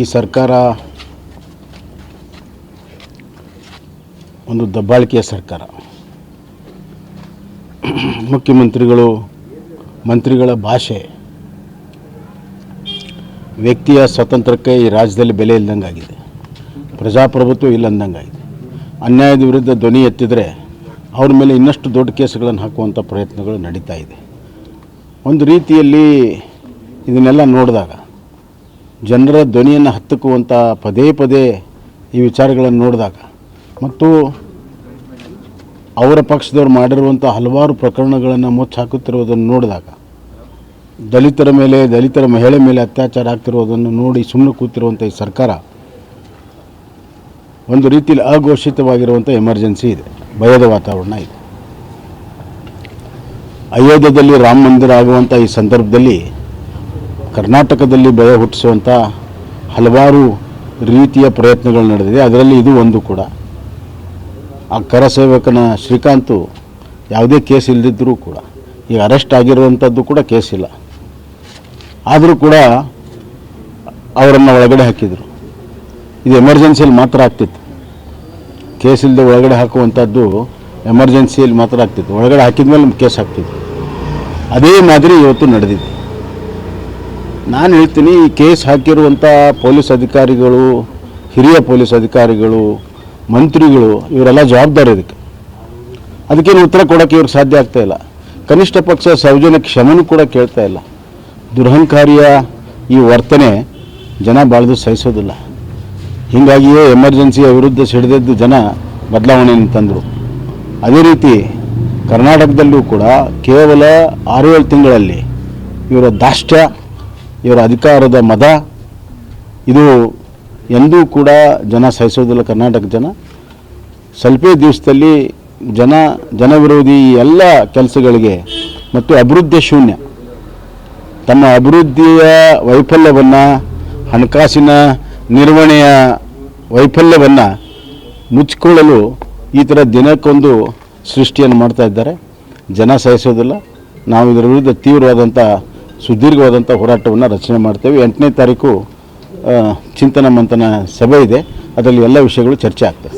ಈ ಸರ್ಕಾರ ಒಂದು ದಬ್ಬಾಳಿಕೆಯ ಸರ್ಕಾರ. ಮುಖ್ಯಮಂತ್ರಿಗಳು, ಮಂತ್ರಿಗಳ ಭಾಷೆ ವ್ಯಕ್ತಿಯ ಸ್ವಾತಂತ್ರ್ಯಕ್ಕೆ ಈ ರಾಜ್ಯದಲ್ಲಿ ಬೆಲೆ ಇಲ್ಲದಂಗಾಗಿದೆ. ಪ್ರಜಾಪ್ರಭುತ್ವ ಇಲ್ಲ ಅಂದಂಗಾಗಿದೆ. ಅನ್ಯಾಯದ ವಿರುದ್ಧ ಧ್ವನಿ ಎತ್ತಿದರೆ ಅವ್ರ ಮೇಲೆ ಇನ್ನಷ್ಟು ದೊಡ್ಡ ಕೇಸುಗಳನ್ನು ಹಾಕುವಂಥ ಪ್ರಯತ್ನಗಳು ನಡೀತಾ ಇದೆ. ಒಂದು ರೀತಿಯಲ್ಲಿ ಇದನ್ನೆಲ್ಲ ನೋಡಿದಾಗ ಜನರ ಧ್ವನಿಯನ್ನು ಹತ್ತುಕುವಂಥ ಪದೇ ಪದೇ ಈ ವಿಚಾರಗಳನ್ನು ನೋಡಿದಾಗ. ಮತ್ತು ಅವರ ಪಕ್ಷದವ್ರು ಮಾಡಿರುವಂಥ ಹಲವಾರು ಪ್ರಕರಣಗಳನ್ನು ಮುಚ್ಚಾಕುತ್ತಿರುವುದನ್ನು ನೋಡಿದಾಗ, ದಲಿತರ ಮೇಲೆ, ದಲಿತರ ಮಹಿಳೆ ಮೇಲೆ ಅತ್ಯಾಚಾರ ಆಗ್ತಿರುವುದನ್ನು ನೋಡಿ ಸುಮ್ಮನೆ ಕೂತಿರುವಂಥ ಈ ಸರ್ಕಾರ ಒಂದು ರೀತಿಯಲ್ಲಿ ಅಘೋಷಿತವಾಗಿರುವಂಥ ಎಮರ್ಜೆನ್ಸಿ ಇದೆ, ಭಯದ ವಾತಾವರಣ ಇದೆ. ಅಯೋಧ್ಯದಲ್ಲಿ ರಾಮ ಮಂದಿರ ಆಗುವಂಥ ಈ ಸಂದರ್ಭದಲ್ಲಿ ಕರ್ನಾಟಕದಲ್ಲಿ ಭಯ ಹುಟ್ಟಿಸುವಂಥ ಹಲವಾರು ರೀತಿಯ ಪ್ರಯತ್ನಗಳು ನಡೆದಿದೆ. ಅದರಲ್ಲಿ ಇದು ಒಂದು ಕೂಡ. ಆ ಕರ ಸೇವಕನ ಶ್ರೀಕಾಂತು ಯಾವುದೇ ಕೇಸ್ ಇಲ್ಲದಿದ್ದರೂ ಕೂಡ, ಈಗ ಅರೆಸ್ಟ್ ಆಗಿರುವಂಥದ್ದು ಕೂಡ ಕೇಸ್ ಇಲ್ಲ. ಆದರೂ ಕೂಡ ಅವರನ್ನು ಒಳಗಡೆ ಹಾಕಿದರು. ಇದು ಎಮರ್ಜೆನ್ಸಿಯಲ್ಲಿ ಮಾತ್ರ ಆಗ್ತಿತ್ತು. ಕೇಸ್ ಇಲ್ಲದೆ ಒಳಗಡೆ ಹಾಕುವಂಥದ್ದು ಎಮರ್ಜೆನ್ಸಿಯಲ್ಲಿ ಮಾತ್ರ ಆಗ್ತಿತ್ತು. ಒಳಗಡೆ ಹಾಕಿದ ಮೇಲೆ ಕೇಸ್ ಆಗ್ತಿತ್ತು. ಅದೇ ಮಾದರಿ ಇವತ್ತು ನಡೆದಿದೆ. ನಾನು ಹೇಳ್ತೀನಿ, ಈ ಕೇಸ್ ಹಾಕಿರುವಂಥ ಪೊಲೀಸ್ ಅಧಿಕಾರಿಗಳು, ಹಿರಿಯ ಪೊಲೀಸ್ ಅಧಿಕಾರಿಗಳು, ಮಂತ್ರಿಗಳು, ಇವರೆಲ್ಲ ಜವಾಬ್ದಾರಿ ಇದಕ್ಕೆ. ಅದಕ್ಕೇನು ಉತ್ತರ ಕೊಡೋಕ್ಕೆ ಇವ್ರಿಗೆ ಸಾಧ್ಯ ಆಗ್ತಾ ಇಲ್ಲ. ಕನಿಷ್ಠ ಪಕ್ಷ ಸೌಜನ್ಯ ಕ್ಷಮನೂ ಕೂಡ ಕೇಳ್ತಾ ಇಲ್ಲ. ದುರಹಂಕಾರಿಯ ಈ ವರ್ತನೆ ಜನ ಬಾಳ್ದು ಸಹಿಸೋದಿಲ್ಲ. ಹೀಗಾಗಿಯೇ ಎಮರ್ಜೆನ್ಸಿಯ ವಿರುದ್ಧ ಸಿಡಿದದ್ದು ಜನ ಬದಲಾವಣೆಯನ್ನು ತಂದರು. ಅದೇ ರೀತಿ ಕರ್ನಾಟಕದಲ್ಲೂ ಕೂಡ ಕೇವಲ ಆರು ಏಳು ತಿಂಗಳಲ್ಲಿ ಇವರ ದಾಷ್ಟ್ಯ ಇವರ ಅಧಿಕಾರದ ಮದ. ಇದು ಎಂದೂ ಕೂಡ ಜನ ಸಹಿಸೋದಿಲ್ಲ ಕರ್ನಾಟಕ ಜನ. ಸ್ವಲ್ಪ ದಿವಸದಲ್ಲಿ ಜನ ಜನವಿರೋಧಿ ಎಲ್ಲ ಕೆಲಸಗಳಿಗೆ ಮತ್ತು ಅಭಿವೃದ್ಧಿ ಶೂನ್ಯ. ತಮ್ಮ ಅಭಿವೃದ್ಧಿಯ ವೈಫಲ್ಯವನ್ನು, ಹಣಕಾಸಿನ ನಿರ್ವಹಣೆಯ ವೈಫಲ್ಯವನ್ನು ಮುಚ್ಚಿಕೊಳ್ಳಲು ಈ ಥರ ದಿನಕ್ಕೊಂದು ಸೃಷ್ಟಿಯನ್ನು ಮಾಡ್ತಾ ಇದ್ದಾರೆ. ಜನ ಸಹಿಸೋದಿಲ್ಲ. ನಾವು ಇದರ ವಿರುದ್ಧ ತೀವ್ರವಾದಂಥ ಸುದೀರ್ಘವಾದಂಥ ಹೋರಾಟವನ್ನು ರಚನೆ ಮಾಡ್ತೇವೆ. ಎಂಟನೇ ತಾರೀಕು ಚಿಂತನ ಮಂಥನ ಸಭೆ ಇದೆ. ಅದರಲ್ಲಿ ಎಲ್ಲ ವಿಷಯಗಳು ಚರ್ಚೆ ಆಗ್ತದೆ.